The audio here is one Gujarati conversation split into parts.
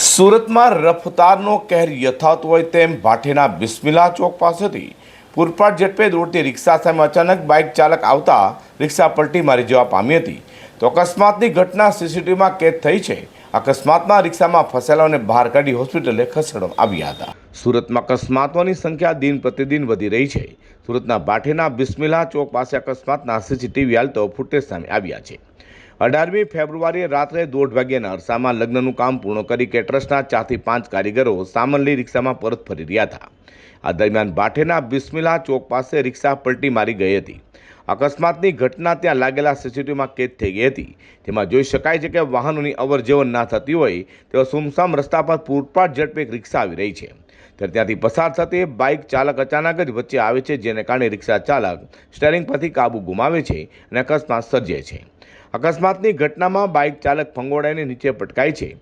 સુરતમાં રફતારનો કહેર યથાવત હોય તેમ ભાઠેના બિસ્મિલા ચોક પાસેથી પૂરપાટ ઝડપે દોડતી રિક્ષા સામે અચાનક બાઇક ચાલક આવતા રિક્ષા પલટી મારી જવા પામી હતી. તો અકસ્માતની ઘટના સીસીટીવીમાં કેદ થઈ છે. અકસ્માતમાં રિક્ષામાં ફસાયેલાઓને બહાર કાઢી હોસ્પિટલે ખસેડવામાં આવ્યા હતા. સુરતમાં અકસ્માતોની સંખ્યા દિન પ્રતિદિન વધી રહી છે. સુરતના ભાઠેના બિસ્મિલા ચોક પાસે અકસ્માતના સીસીટીવી હાલતો ફૂટેજ સામે આવ્યા છે. અઢારમી ફેબ્રુઆરીએ રાત્રે દોઢ વાગ્યાના અરસામાં લગ્નનું કામ પૂર્ણ કરી કેટરસના ચારથી પાંચ કારીગરો સામનલી રિક્ષામાં પરત ફરી રહ્યા હતા. આ દરમિયાન બાઠેના બિસ્મિલા ચોક પાસે રિક્ષા પલટી મારી ગઈ હતી. અકસ્માતની ઘટના ત્યાં લાગેલા સીસીટીવીમાં કેદ થઈ ગઈ હતી. તેમાં જોઈ શકાય છે કે વાહનોની અવર જવર ના થતી હોય તેવા સુમસામ રસ્તા પર પૂરપાટ ઝડપે એક રિક્ષા આવી રહી છે. ત્યારે ત્યાંથી પસાર થતી બાઇક ચાલક અચાનક જ વચ્ચે આવે છે, જેને કારણે રિક્ષા ચાલક સ્ટેરિંગ પરથી કાબુ ગુમાવે છે અને અકસ્માત સર્જે છે. અકસ્માતની ઘટનામાં બાઇક ચાલક ફંગોળાઈને નીચે પટકાય છે.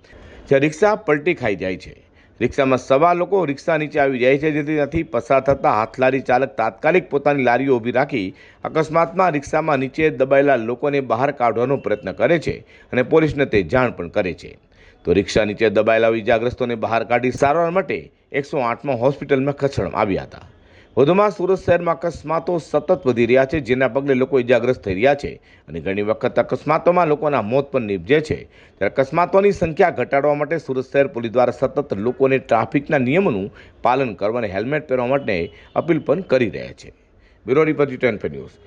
જ્યાં રિક્ષા પલટી ખાઈ જાય છે. રિક્ષામાં સવા લોકો રિક્ષા નીચે આવી જાય છે, જેથી ત્યાંથી પસાર થતા હાથલારી ચાલક તાત્કાલિક પોતાની લારીઓ ઊભી રાખી અકસ્માતમાં રિક્ષામાં નીચે દબાયેલા લોકોને બહાર કાઢવાનો પ્રયત્ન કરે છે અને પોલીસને તે જાણ પણ કરે છે. તો રિક્ષા નીચે દબાયેલા ઇજાગ્રસ્તોને બહાર કાઢી સારવાર માટે એકસો આઠમાં હોસ્પિટલમાં ખસેડવામાં આવ્યા હતા. વધુમાં સુરત શહેરમાં અકસ્માતો સતત વધી રહ્યા છે, જેના પગલે લોકો ઇજાગ્રસ્ત થઈ રહ્યા છે અને ઘણી વખત અકસ્માતોમાં લોકોના મોત પણ નીપજે છે. ત્યારે અકસ્માતોની સંખ્યા ઘટાડવા માટે સુરત શહેર પોલીસ દ્વારા સતત લોકોને ટ્રાફિકના નિયમોનું પાલન કરવા અને હેલ્મેટ પહેરવા માટે અપીલ પણ કરી રહ્યા છે. Bureau report news.